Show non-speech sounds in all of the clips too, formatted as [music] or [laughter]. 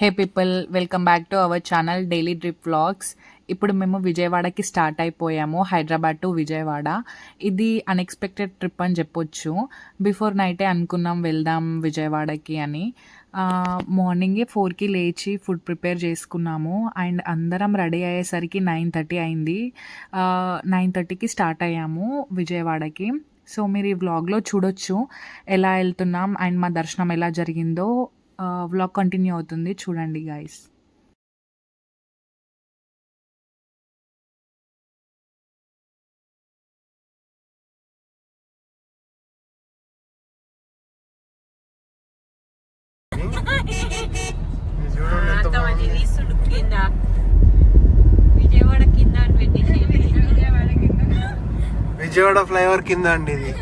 Hey people welcome back to our channel daily drip vlogs ఇప్పుడు మేము విజయవాడకి start అయిపోయాము హైదరాబాద్ టు విజయవాడ. ఇది అన్ఎక్స్పెక్టెడ్ ట్రిప్ అని చెప్పొచ్చు. బిఫోర్ నైటే అనుకున్నాం వెళ్దాం విజయవాడకి అని. మార్నింగే ఫోర్కి లేచి ఫుడ్ ప్రిపేర్ చేసుకున్నాము. అండ్ అందరం రెడీ అయ్యేసరికి నైన్ థర్టీ అయింది. నైన్ థర్టీకి స్టార్ట్ అయ్యాము విజయవాడకి. సో మీరు ఈ వ్లాగ్లో చూడొచ్చు ఎలా వెళ్తున్నాం అండ్ మా దర్శనం ఎలా జరిగిందో. వ్లాగ్ కంటిన్యూ అవుతుంది. చూడండి పెట్టేసి. విజయవాడ ఫ్లైఓవర్ కింద అండి ఇది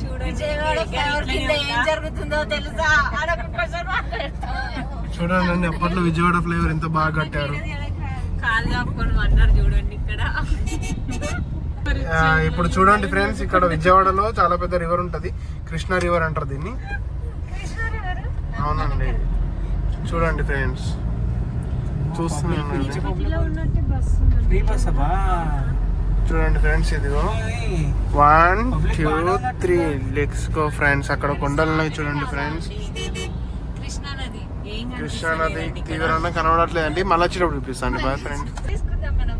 చూడండి విజయవాడ ఫ్లైఓవర్ కింద ఏం జరుగుతుందో తెలుసా? అదొక క్వశ్చన్ చూడండి అప్పట్లో విజయవాడ ఫ్లైఓవర్ ఎంత బాగా కట్టారు. చూడండి ఇక్కడ. ఇప్పుడు చూడండి ఫ్రెండ్స్ ఇక్కడ విజయవాడలో చాలా పెద్ద రివర్ ఉంటది. కృష్ణా రివర్ అంటారు దీన్ని. అవునండి. చూడండి ఫ్రెండ్స్. చూస్తున్నాను చూడండి ఫ్రెండ్స్ ఇదిగో. One two three let's go friends అక్కడ కొండలు ఉన్నాయి చూడండి ఫ్రెండ్స్. కృష్ణా నది ఏం కృష్ణా నది తీవ్రంగా కనబడట్లేదండి మళ్ళీ వచ్చేటప్పుడు చూపిస్తాను బాయ్ ఫ్రెండ్ తీసుకుందాం మనం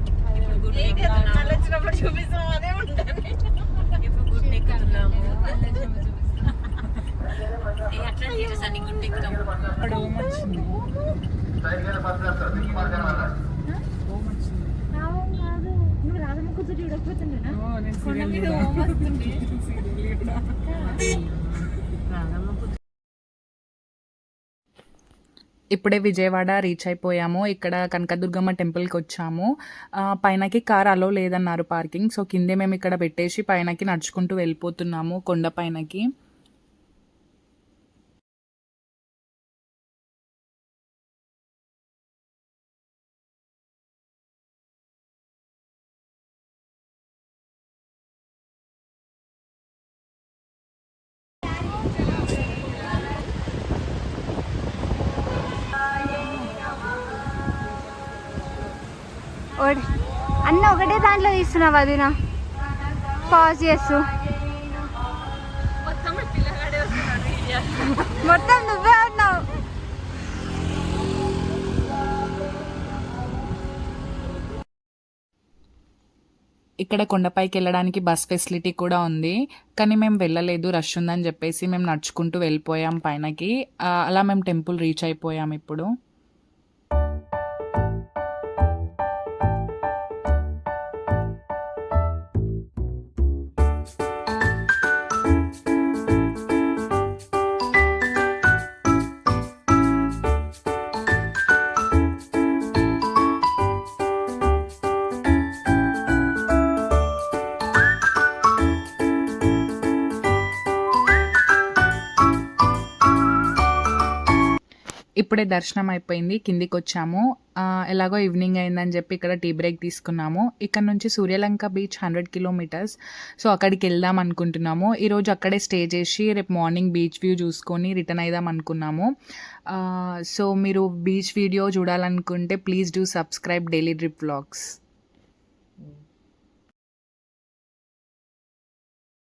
మళ్ళీ వచ్చినప్పుడు చూపిస్తాం అదే ఉంటుంది ఇప్పుడు గుడ్డ ఎక్కుతున్నాము ఏ, అట్లా కూర్చొని చూడకపోతుండేనా? కొండ మీద వస్తుంది. [laughs] ఇప్పుడే విజయవాడ రీచ్ అయిపోయాము. ఇక్కడ కనకదుర్గమ్మ టెంపుల్కి వచ్చాము. ఆ, పైనకి కార్ అలో లేదన్నారు పార్కింగ్ సో కిందే మేము ఇక్కడ పెట్టేసి పైనకి నడుచుకుంటూ వెళ్ళిపోతున్నాము కొండ పైనకి. అన్న ఒకటే దాంట్లో తీస్తున్నావు అది నా పాజ్ చేస్తూ. మొత్తం నువ్వే ఉన్నావు ఇక్కడ కొండపైకి వెళ్ళడానికి బస్ ఫెసిలిటీ కూడా ఉంది. కానీ మేము వెళ్ళలేదు రష్ ఉందని చెప్పేసి మేము నడుచుకుంటూ వెళ్ళిపోయాం పైనకి. అలా మేము టెంపుల్ రీచ్ అయిపోయాం ఇప్పుడు. ఇప్పుడే దర్శనం అయిపోయింది కిందికి వచ్చాము ఎలాగో ఈవినింగ్ అయిందని చెప్పి ఇక్కడ టీ బ్రేక్ తీసుకున్నాము. ఇక్కడ నుంచి Suryalanka beach hundred kilometres so అక్కడికి వెళ్దాం అనుకుంటున్నాము. ఈరోజు అక్కడే స్టే చేసి రేపు మార్నింగ్ బీచ్ వ్యూ చూసుకొని రిటర్న్ అయిదాం అనుకున్నాము. సో మీరు బీచ్ వీడియో చూడాలనుకుంటే please do subscribe daily drip vlogs